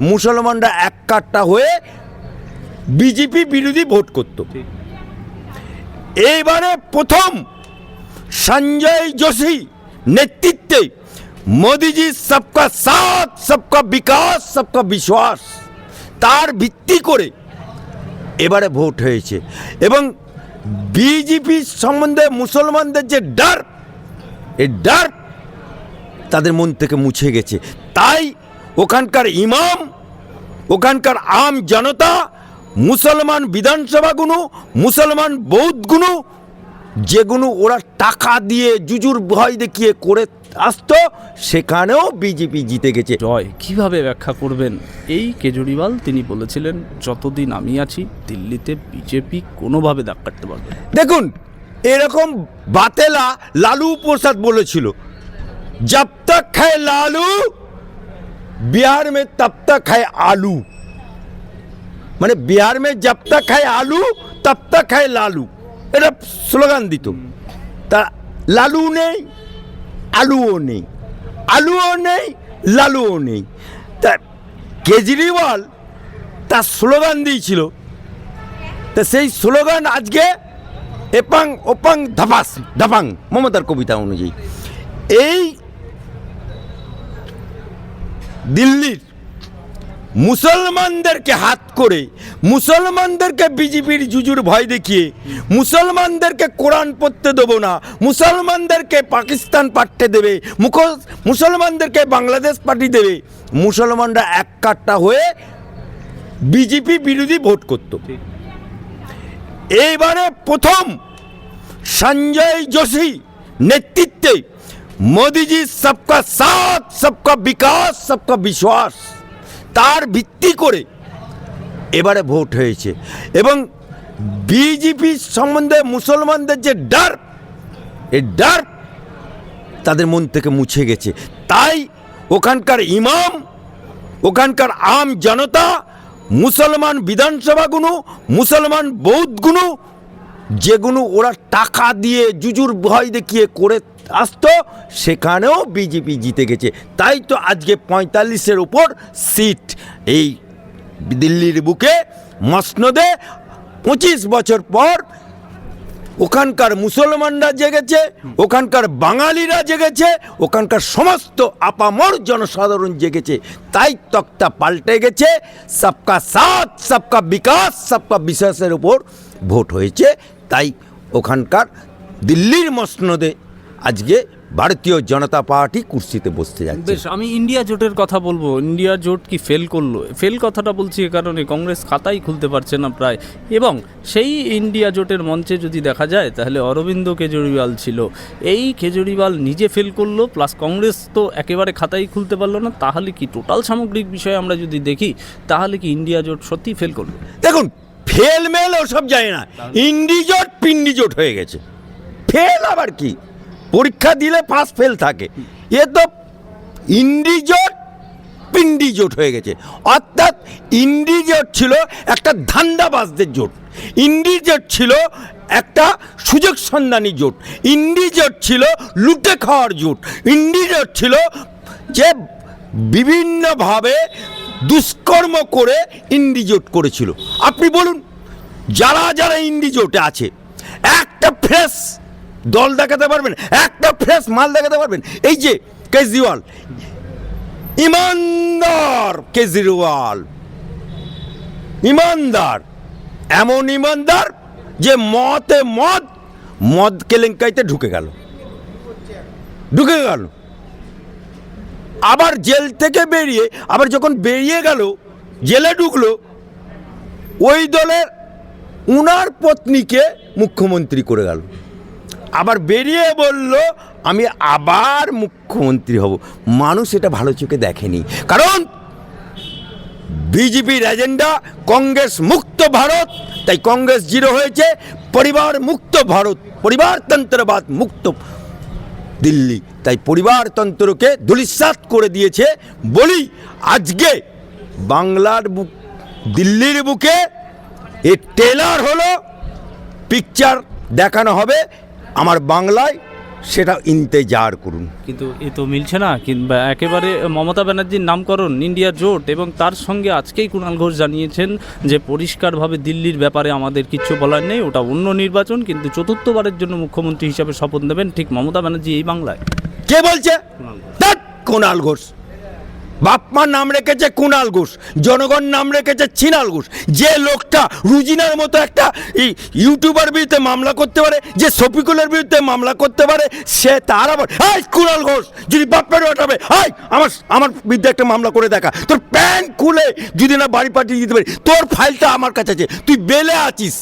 মুসলমানরা এক কাট্টা হয়ে বিজেপি বিরোধী ভোট করত। এইবারে প্রথম সঞ্জয় যোশী নেতৃত্বে মোদিজি সবকা সাথ সবকা বিকাশ সবকা বিশ্বাস তার ভিত্তি করে এবারে ভোট হয়েছে। এবং বিজেপি সম্বন্ধে মুসলমানদের যে ডার এই ডার তাদের মন থেকে মুছে গেছে। তাই ওখানকার ইমাম ওখানকার আম জনতা মুসলমান বিধানসভাগুলো মুসলমান বৌদ্ধগুলো যেগুলো ওরা টাকা দিয়ে জুজুর ভয় দেখিয়ে করে আসতো সেখানেও বিজেপি জিতে গেছে। জয় কীভাবে ব্যাখ্যা করবেন? এই কেজরিওয়াল তিনি বলেছিলেন যতদিন আমি আছি দিল্লিতে বিজেপি কোনোভাবে দাগ কাটতে পারবে দেখুন এরকম বাতেলা লালু প্রসাদ বলেছিল জব তক হ্যায় লালু बिहार में तब तक है आलू মানে বিহার মে জব তক है আলু তব তক है লালু এটা স্লোগান দিত তা লালু নেই আলুও নেই আলুও নেই লালুও নেই তা কেজরিওয়াল তার স্লোগান দিয়েছিল তা সেই স্লোগান আজকে এপাং ওপাং ধাপাস ধাপাং মমতার কবিতা অনুযায়ী এই দিল্লির মুসলমানদেরকে হাত করে, মুসলমানদেরকে বিজেপির জুজুর ভয় দেখিয়ে, মুসলমানদেরকে কোরআন পড়তে দেবো না, মুসলমানদেরকে পাকিস্তান পাঠতে দেবে মুখ মুসলমানদেরকে বাংলাদেশ পাঠিয়ে দেবে। মুসলমানরা এক কাট্টা হয়ে বিজেপি বিরোধী ভোট করতো। এইবারে প্রথম সঞ্জয় যোশী নেতৃত্বে মোদিজি সবকা সাথ সবকা বিকাশ সবকা বিশ্বাস তার ভিত্তি করে এবারে ভোট হয়েছে এবং বিজেপি সম্বন্ধে মুসলমানদের যে ডার এই ডার তাদের মন থেকে মুছে গেছে তাই ওখানকার ইমাম ওখানকার আম জনতা মুসলমান বিধানসভাগুলো মুসলমান বৌদ্ধগুলো যেগুলো ওরা টাকা দিয়ে, জুজুর ভয় দেখিয়ে করে আসতো, সেখানেও বিজেপি জিতে গেছে। তাই তো আজকে পঁয়তাল্লিশের উপর সিট। এই দিল্লির বুকে মসনদে পঁচিশ বছর পর ওখানকার মুসলমানরা জেগেছে, ওখানকার বাঙালিরা জেগেছে, ওখানকার সমস্ত আপামর জনসাধারণ জেগেছে। তাই তক্তা পাল্টে গেছে, সবকা সাথ, সবকা বিকাশ, সবকা বিশ্বাসের উপর ভোট হয়েছে। তাই ওখানকার দিল্লির মসনদে আজকে ভারতীয় জনতা পার্টি কুর্সিতে বসতে যাচ্ছে। বেশ আমি ইন্ডিয়া জোটের কথা বলব। ইন্ডিয়া জোট কি ফেল করল? ফেল কথাটা বলছি এ কারণে কংগ্রেস খাতাই খুলতে পারছে না প্রায়। এবং সেই ইন্ডিয়া জোটের মঞ্চে যদি দেখা যায় তাহলে অরবিন্দ কেজরিওয়াল ছিল। এই কেজরিওয়াল নিজে ফেল করল প্লাস কংগ্রেস তো একেবারে খাতাই খুলতে পারল না। তাহলে কি টোটাল সামগ্রিক বিষয়ে আমরা যদি দেখি তাহলে কি ইন্ডিয়া জোট সত্যিই ফেল করল? দেখুন ফেল মেল ওসব যায় না। ইন্ডিজোট পিন্ডিজোট হয়ে গেছে। ফেল আবার কি? পরীক্ষা দিলে পাস ফেল থাকে। এ তো ইন্ডিজোট, পিন্ডিজোট হয়ে গেছে। অর্থাৎ ইন্ডিজোট ছিল একটা ধান্দাবাজদের জোট। ইন্ডিজোট ছিল একটা সুযোগ সন্ধানী জোট। ইন্ডিজোট ছিল লুটে খাওয়ার জোট। ইন্ডিজোট ছিল যে বিভিন্নভাবে দুষ্কর্ম করে ইন্ডিজোট করেছিল। আপনি বলুন, যারা যারা ইন্ডিজোটে আছে, একটা ফ্রেশ দল দেখাতে পারবেন, একটা ফ্রেশ মাল দেখাতে পারবেন। এই যে কেজরিওয়াল, ইমানদার কেজরিওয়াল। ইমানদার, এমন ইমানদার যে মতে মদ মদ কেলেঙ্কাইতে ঢুকে গেল। ঢুকে গেল। আবার জেল থেকে বেরিয়ে, আবার যখন বেরিয়ে গেল, জেলে ঢুকলো, ওই দলের উনার পত্নীকে মুখ্যমন্ত্রী করে গেল। আবার বেরিয়ে বলল, আমি আবার মুখ্যমন্ত্রী হব। মানুষ এটা ভালো চোখে দেখেনি। কারণ বিজেপির এজেন্ডা কংগ্রেস মুক্ত ভারত, তাই কংগ্রেস জিরো হয়েছে। পরিবার মুক্ত ভারত পরিবারতন্ত্রবাদ মুক্ত দিল্লি, তাই পরিবারতন্ত্রকে দুলিশ্বাত করে দিয়েছে। বলি, আজকে বাংলার বুক, দিল্লির বুকে এ টেলার হলো পিকচার দেখানো হবে। আমার বাংলায় সেটা ইন্তেজার করুন। কিন্তু এ তো মিলছে না কিংবা একেবারে মমতা ব্যানার্জির নামকরণ ইন্ডিয়া জোট এবং তার সঙ্গে আজকেই কুণাল ঘোষ জানিয়েছেন যে পরিষ্কারভাবে দিল্লির ব্যাপারে আমাদের কিচ্ছু বলার নেই ওটা অন্য নির্বাচন কিন্তু চতুর্থবারের জন্য মুখ্যমন্ত্রী হিসাবে শপথ নেবেন ঠিক মমতা ব্যানার্জি এই বাংলায়। কে বলছে? কুণাল ঘোষ। বাপমার নাম রেখেছে কুণাল ঘোষ, জনগণ নাম রেখেছে ছিনাল ঘোষ। যে লোকটা রুজিনার মতো একটা ইউটিউবার বিরুদ্ধে মামলা করতে পারে, যে শফিকুলের বিরুদ্ধে মামলা করতে পারে, সে তার আবার এই কুণাল ঘোষ, যদি বাপের ওঠাবে হাই আমার আমার বিরুদ্ধে একটা মামলা করে দেখা। তোর প্যান খুলে যদি না বাড়ি পাঠিয়ে দিতে পারি, তোর ফাইলটা আমার কাছে আছে। তুই বেলে আছিস।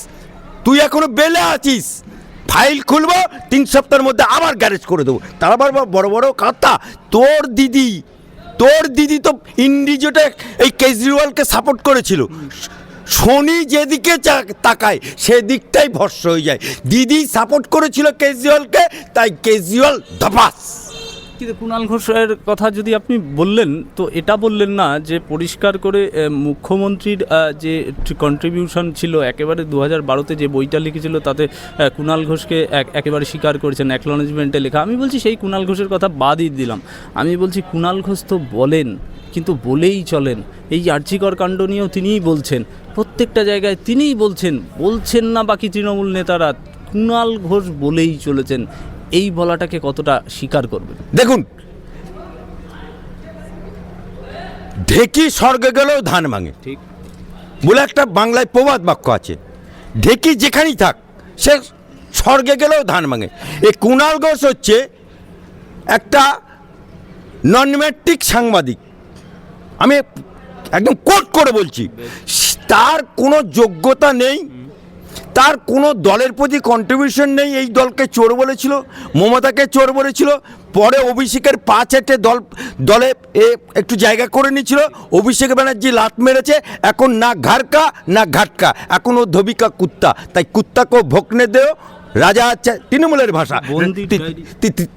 তুই এখনও বেলে আছিস। ফাইল খুলবো, তিন সপ্তাহের মধ্যে আবার গ্যারেজ করে দেবো। তার আবার বড় বড় কথা। তোর দিদি তোর দিদি তো ইন্ডিজোটে এই কেজরিওয়ালকে সাপোর্ট করেছিল। শনি যেদিকে তাকায়, সেদিকটাই ভস্য হয়ে যায়। দিদি সাপোর্ট করেছিল কেজরিওয়ালকে, তাই কেজরিওয়াল ধপাস। কিন্তু কুণাল ঘোষের কথা যদি আপনি বললেন, তো এটা বললেন না যে পরিষ্কার করে মুখ্যমন্ত্রীর যে কন্ট্রিবিউশন ছিল, একেবারে দু হাজার বারোতে যে বইটা লিখেছিল, তাতে কুণাল ঘোষকে এক- একেবারে স্বীকার করেছেন অ্যাকনলেজমেন্টে লেখা। আমি বলছি সেই কুণাল ঘোষের কথা বাদই দিলাম। আমি বলছি কুণাল ঘোষ তো বলেন, কিন্তু বলেই চলেন। এই আর্যিকর কাণ্ড নিয়েও তিনিই বলছেন। প্রত্যেকটা জায়গায় তিনিই বলছেন। বলছেন না বাকি তৃণমূল নেতারা। কুণাল ঘোষ বলেই চলেছেন। এই বলাটাকে কতটা স্বীকার করবেন? দেখুন ঢেকি স্বর্গে গেলেও ধান ভাঙে। ঠিক। বলে একটা বাংলায় প্রবাদ বাক্য আছে ঢেকি যেখানেই থাক সে স্বর্গে গেলেও ধান ভাঙে। এই কুণাল ঘোষ হচ্ছে একটা নন ম্যাট্রিক সাংবাদিক। আমি একদম কোট করে বলছি তার কোনো যোগ্যতা নেই তার কোনো দলের প্রতি কন্ট্রিবিউশন নেই এই দলকে চোর বলেছিল মমতাকে চোর বলেছিল পরে অভিষেকের পা চেটে দল দলে এ একটু জায়গা করে নিয়েছিল অভিষেক ব্যানার্জি লাত মেরেছে এখন না ঘাড়কা না ঘাটকা এখন ও ধবিকা কুত্তা তাই কুত্তাকে ভোকনে দেও রাজা তৃণমূলের ভাষা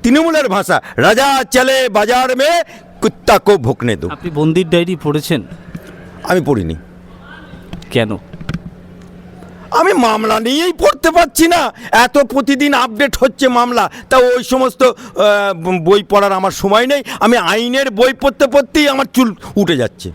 তৃণমূলের ভাষা রাজা চলে বাজার মে কুত্তা কো ভোকনে দো আপনি বন্দির ডায়েরি পড়েছেন? আমি পড়িনি। কেন? আমি মামলা নিয়েই পড়তে পারছি না। এত প্রতিদিন আপডেট হচ্ছে মামলা। তা ওই সমস্ত বই পড়ার আমার সময় নেই। আমি আইনের বই পড়তে পড়তেই আমার চুল উঠে যাচ্ছে।